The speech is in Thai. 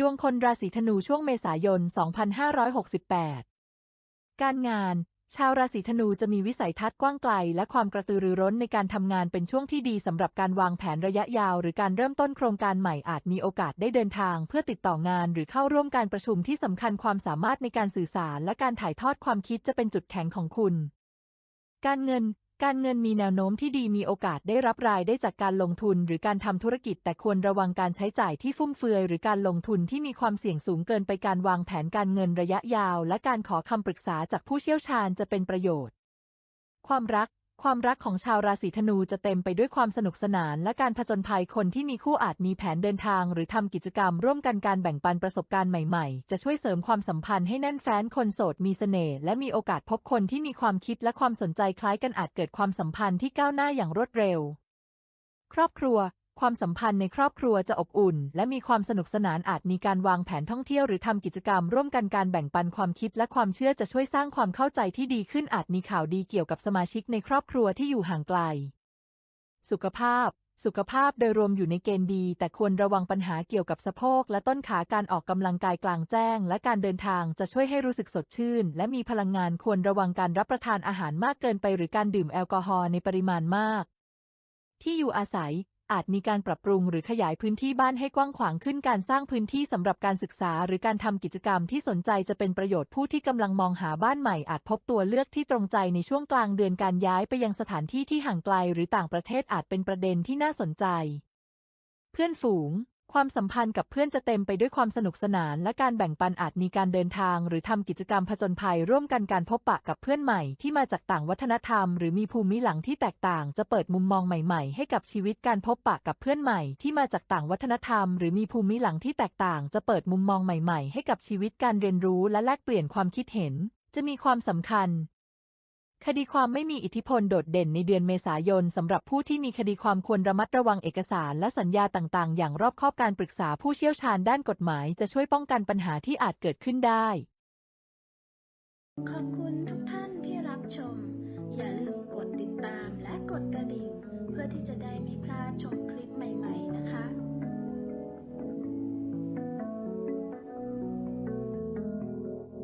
ดวงคนราศีธนูช่วงเมษายน 2568 การงาน ชาวราศีธนูจะมีวิสัยทัศน์กว้างไกล และความกระตือรือร้นในการทำงานเป็นช่วงที่ดีสำหรับการวางแผนระยะยาว หรือการเริ่มต้นโครงการใหม่อาจมีโอกาสได้เดินทาง เพื่อติดต่องาน หรือเข้าร่วมการประชุมที่สำคัญความสามารถในการสื่อสาร และการถ่ายทอดความคิดจะเป็นจุดแข็งของคุณ การเงินการเงินมีแนวโน้มที่ดีมีโอกาสได้รับรายได้จากการลงทุนหรือการทำธุรกิจ แต่ควรระวังการใช้จ่ายที่ฟุ่มเฟือย หรือการลงทุนที่มีความเสี่ยงสูงเกินไปการวางแผนการเงินระยะยาว และการขอคำปรึกษาจากผู้เชี่ยวชาญจะเป็นประโยชน์ ความรัก ความรักของชาวราศีธนูจะเต็มไปด้วยความสนุกสนาน และการผจญภัยคนที่มีคู่อาจมีแผนเดินทาง หรือทำกิจกรรมร่วมกันการแบ่งปันประสบการณ์ใหม่ๆ จะช่วยเสริมความสัมพันธ์ให้แน่นแฟ้นคนโสดมีเสน่ห์และมีโอกาสพบคนที่มีความคิดและความสนใจคล้ายกันอาจเกิดความสัมพันธ์ที่ก้าวหน้าอย่างรวดเร็ว ครอบครัว ความสัมพันธ์ในครอบครัวจะอบอุ่น และมีความสนุกสนานอาจมีการวางแผนท่องเที่ยวหรือทำกิจกรรม ร่วมกันการแบ่งปันความคิดและความเชื่อจะช่วยสร้างความเข้าใจที่ดีขึ้นอาจมีข่าวดีเกี่ยวกับสมาชิกในครอบครัวที่อยู่ห่างไกล สุขภาพ สุขภาพโดยรวมอยู่ในเกณฑ์ดี แต่ควรระวังปัญหาเกี่ยวกับสะโพกและต้นขาการออกกำลังกายกลางแจ้ง และการเดินทางจะช่วยให้รู้สึกสดชื่น และมีพลังงานควรระวังการรับประทานอาหารมากเกินไป หรือการดื่มแอลกอฮอล์ในปริมาณมากที่อยู่อาศัย อาจมีการปรับปรุงหรือขยายพื้นที่บ้านให้กว้างขวางขึ้นการสร้างพื้นที่สำหรับการศึกษา หรือการทำกิจกรรมที่สนใจจะเป็นประโยชน์ผู้ที่กำลังมองหาบ้านใหม่อาจพบตัวเลือกที่ตรงใจในช่วงกลางเดือนการย้ายไปยังสถานที่ที่ห่างไกลหรือต่างประเทศอาจเป็นประเด็นที่น่าสนใจ เพื่อนฝูง ความสัมพันธ์กับเพื่อนจะเต็มไปด้วยความสนุกสนาน และการแบ่งปันอาจมีการเดินทาง หรือทำกิจกรรมผจญภัย ร่วมกันการพบปะกับเพื่อนใหม่ที่มาจากต่างวัฒนธรรม หรือมีภูมิหลังที่แตกต่าง จะเปิดมุมมองใหม่ๆ ให้กับชีวิตการพบปะกับเพื่อนใหม่ที่มาจากต่างวัฒนธรรม หรือมีภูมิหลังที่แตกต่าง จะเปิดมุมมองใหม่ๆ ให้กับชีวิตการเรียนรู้และแลกเปลี่ยนความคิดเห็น จะมีความสำคัญ คดีความไม่มีอิทธิพลโดดเด่นในเดือนเมษายนสำหรับผู้ที่มีคดีความควรระมัดระวังเอกสารและสัญญาต่างๆ อย่างรอบคอบการปรึกษาผู้เชี่ยวชาญด้านกฎหมายจะช่วยป้องกันปัญหาที่อาจเกิดขึ้นได้ ขอบคุณทุกท่านที่รับชม อย่าลืมกดติดตามและกดกระดิ่ง เพื่อที่จะได้ไม่พลาดชมคลิปใหม่ ๆ